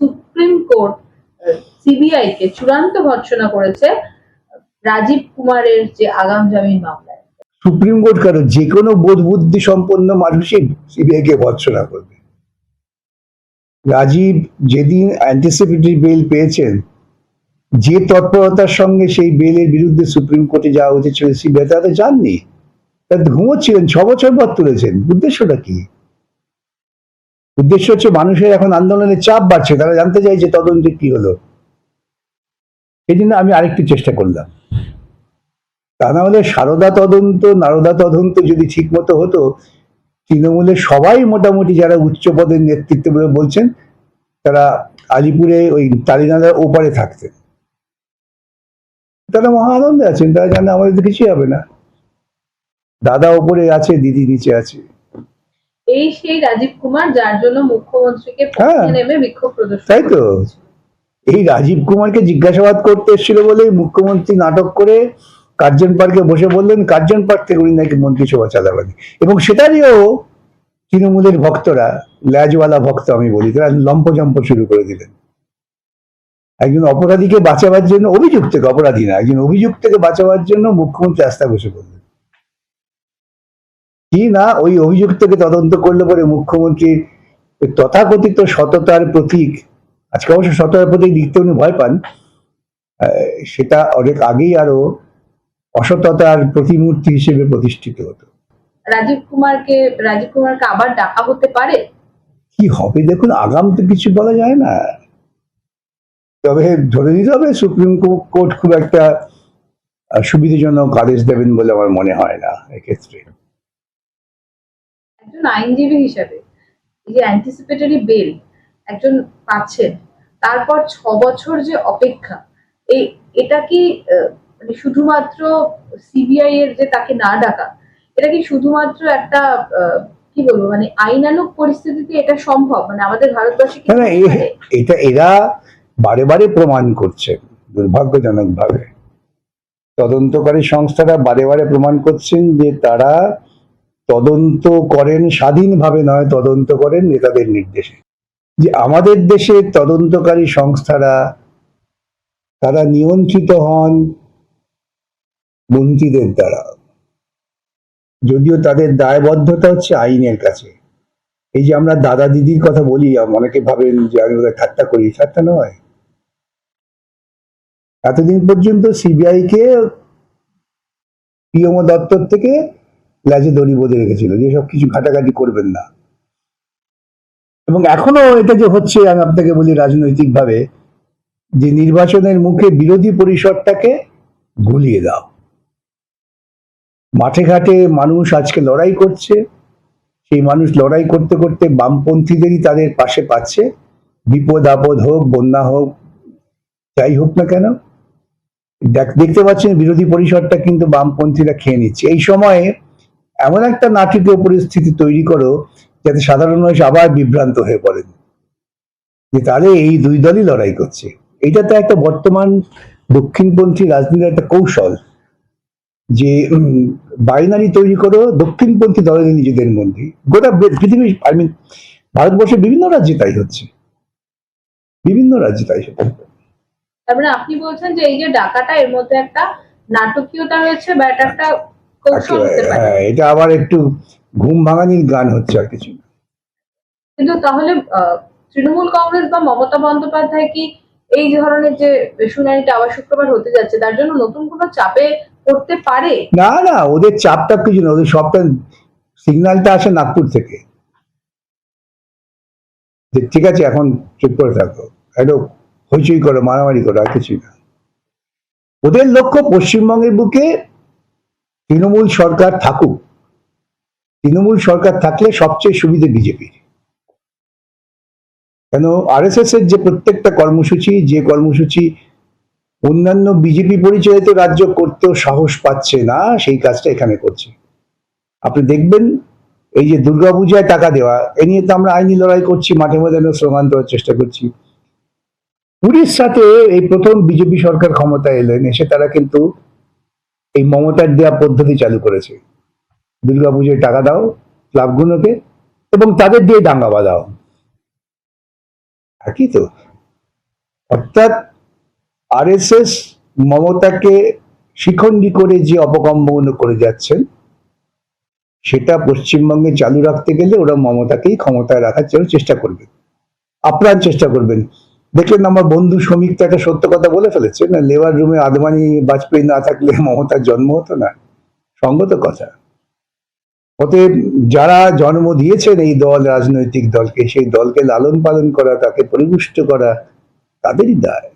Supreme court CBI কে চূড়ান্ত ভর্ৎসনা করেছে রাজীব কুমারের যে আগাম জামিন মামলায়। সুপ্রিম কোর্ট কেন যে কোনো বোধ বুদ্ধি সম্পন্ন মানুষই সিবিআই কে ভর্ৎসনা করবে? রাজীব যেদিন অ্যান্টিসিপেটরি বেল পেয়েছেন, যে তৎপরতার সঙ্গে সেই বেলের বিরুদ্ধে সুপ্রিম কোর্টে যাওয়া উচিত ছিল সিবিআই, তারা তো যাননি তো ঘুমোচ্ছিলেন ছ বছর পর তুলেছেন। উদ্দেশ্যটা কি? উদ্দেশ্য হচ্ছে মানুষের এখন আন্দোলনের চাপ বাড়ছে, তারা জানতে চাই যে তদন্তে কি হলো। এই জন্য আমি আরেকটু চেষ্টা করলাম। তা না হলে সারদা তদন্ত, নারদা তদন্ত যদি ঠিক মতো হতো তৃণমূলের সবাই মোটামুটি যারা উচ্চ পদের নেতৃত্ব বলে বলছেন, তারা আলিপুরে ওই তালিনাদার ওপারে থাকতেন। তারা মহা আনন্দে আছেন, তারা জানে আমাদের কিছুই হবে না। দাদা ওপরে আছে, দিদি নিচে আছে। এই সেই রাজীব কুমার যার জন্য মুখ্যমন্ত্রীকে হ্যাঁ। নেমে বিক্ষোভ প্রদর্শন তাই তো। এই রাজীব কুমারকে জিজ্ঞাসাবাদ করতে এসেছিল বলে মুখ্যমন্ত্রী নাটক করে কার্জন পার্কে বসে বললেন কার্জন পার্ক থেকে উনি নাকি মন্ত্রিসভা চালাবেন এবং সেটারও তৃণমূলের ভক্তরা ল্যাজওয়ালা ভক্ত আমি বলি তারা লম্পজম্প শুরু করে দিলেন একজন অপরাধীকে বাঁচাবার জন্য অভিযুক্তকে অপরাধী না একজন অভিযুক্তকে বাঁচাবার জন্য মুখ্যমন্ত্রী আস্থা বসে করলেন কি না ওই অভিযুক্তকে তদন্ত করলে পরে মুখ্যমন্ত্রীর তথাকথিত সততার প্রতীক? আজকে অবশ্য সততার প্রতীক লিখতে উনি ভয় পান। সেটা অনেক আগেই আরও অসততার প্রতিমূর্তি হিসেবে প্রতিষ্ঠিত হতো। রাজীব কুমারকে রাজীব কুমারকে আবার ডাকা হতে পারে? কি হবে দেখুন আগাম তো কিছু বলা যায় না। তবে ধরে নিতে হবে সুপ্রিম কোর্ট খুব একটা সুবিধাজনক আদেশ দেবেন বলে আমার মনে হয় না এক্ষেত্রে। একজন আইনজীবী হিসাবে যে অ্যান্টিসিপেটরি বেল একজন পাচ্ছেন তারপর ছ বছর যে অপেক্ষা এই এটা কি মানে শুধুমাত্র সিবিআই এর যে তাকে না ডাকা এটা কি শুধুমাত্র একটা কি বলব মানে আইনানুগ পরিস্থিতিতে এটা সম্ভব মানে আমাদের পারে? এটা এরা বারে বারে প্রমাণ করছে দুর্ভাগ্যজনক ভাবে তদন্তকারী সংস্থারা বারে বারে প্রমাণ করছেন যে তারা তদন্ত করেন, স্বাধীনভাবে নয়, তদন্ত করেন নেতাদের নির্দেশে। যে আমাদের দেশে তদন্তকারী সংস্থারা, তারা নিয়ন্ত্রিত হন মন্ত্রীদের দ্বারা। যদিও তাদের দায়বদ্ধতা হচ্ছে আইনের কাছে। এই যে আমরা দাদা দিদির কথা বলি, অনেকে ভাবেন যে আমি ওদের ঠাট্টা করি ঠাট্টা নয়। এতদিন পর্যন্ত সিবিআই কে প্রিয়ম দত্তর থেকে ল্যাজে দড়ি বেঁধে রেখেছিল, যে সব কিছু ঘাটাঘাটি করবেন না। এবং এখনও এটা যে হচ্ছে, আমি আপনাকে বলি রাজনৈতিকভাবে, যে নির্বাচনের মুখে বিরোধী পরিষদটাকে গুলিয়ে দাও। মাঠে ঘাটে মানুষ আজকে লড়াই করছে, সেই মানুষ লড়াই করতে করতে বামপন্থীদেরই তাদের পাশে পাচ্ছে। বিপদ আপদ হোক, বন্যা হোক, যাই হোক না কেন, দেখ- দেখতে পাচ্ছেন বিরোধী পরিষদটা কিন্তু বামপন্থীরা খেয়ে নিচ্ছে। এই সময়ে এমন একটা নাটকীয় পরিস্থিতি তৈরি করো যাতে সাধারণ মানুষ আবার বিভ্রান্ত হয়ে পড়েন, যে তাহলে এই দুই দলই লড়াই করছে। এটা তো একটা বর্তমান দক্ষিণপন্থী রাজনীতির একটা কৌশল, যে বাইনারি তৈরি করো দক্ষিণপন্থী দলের নিজেদের মধ্যে, গোটা পৃথিবী আই মিন ভারতবর্ষের বিভিন্ন রাজ্যে তাই হচ্ছে। বিভিন্ন রাজ্যে তাই হচ্ছে। তার মানে আপনি বলছেন যে এই যে ডাকাটা, এর মধ্যে একটা নাটকীয়তা রয়েছে, বা এটা একটা হ্যাঁ এটা আবার একটু ঘুম ভাঙানির গান হচ্ছে আর কিছু কিন্তু তাহলে তৃণমূল কংগ্রেস বা মমতা বন্দ্যোপাধ্যায় কি এই ধরনের যে শুনানিটা আবার শুক্রবার হতে যাচ্ছে তার জন্য নতুন কোনো চাপে পড়তে পারে? না না ওদের চাপটা কিছু না ওদের সবটা সিগন্যালটা আসে নাগপুর থেকে। যে ঠিক আছে এখন চুপ করে থাকো একটু হইচই করো মারামারি করো আর কিছুই না। ওদের লক্ষ্য পশ্চিমবঙ্গের বুকে তৃণমূল সরকার থাকুক, তৃণমূল সরকার থাকলে সবচেয়ে সুবিধে বিজেপির। কেন? আরএসএস এর যে প্রত্যেকটা কর্মসূচি, যে কর্মসূচি অন্যান্য বিজেপি পরিচালিত রাজ্য করতেও সাহস পাচ্ছে না, সেই কাজটা এখানে করছে। আপনি দেখবেন এই যে দুর্গাপূজায় টাকা দেওয়া, এ নিয়ে তো আমরা আইনি লড়াই করছি, মাঠে ময়দানে স্লোগান দেওয়ার চেষ্টা করছি। উড়িষ্যাতে এই প্রথম বিজেপি সরকার ক্ষমতায় এলেন, এসে তারা কিন্তু এই মমতার দেওয়া পদ্ধতি চালু করেছে। দুর্গাপুজোয় টাকা দাও ক্লাবগুলোকে এবং তাদের দিয়ে দাঙ্গা বাঁধাও। একই তো। অর্থাৎ আরএসএস মমতাকে শিখণ্ডী করে যে অপকর্মগুলো করে যাচ্ছেন, সেটা পশ্চিমবঙ্গে চালু রাখতে গেলে ওরা মমতাকেই ক্ষমতায় রাখার জন্য চেষ্টা করবে। আপ্রাণ চেষ্টা করবেন। দেখলেন আমার বন্ধু শ্রমিক তো একটা সত্য কথা বলে ফেলেছে, না, লেবার রুমে আদমানি, বাজপেয়ী না থাকলে মমতার জন্ম হতো না। সঙ্গত কথা। অতএব যারা জন্ম দিয়েছেন এই দল, রাজনৈতিক দলকে, সেই দলকে লালন পালন করা, তাকে পরিপুষ্ট করা, তাদেরই দায়।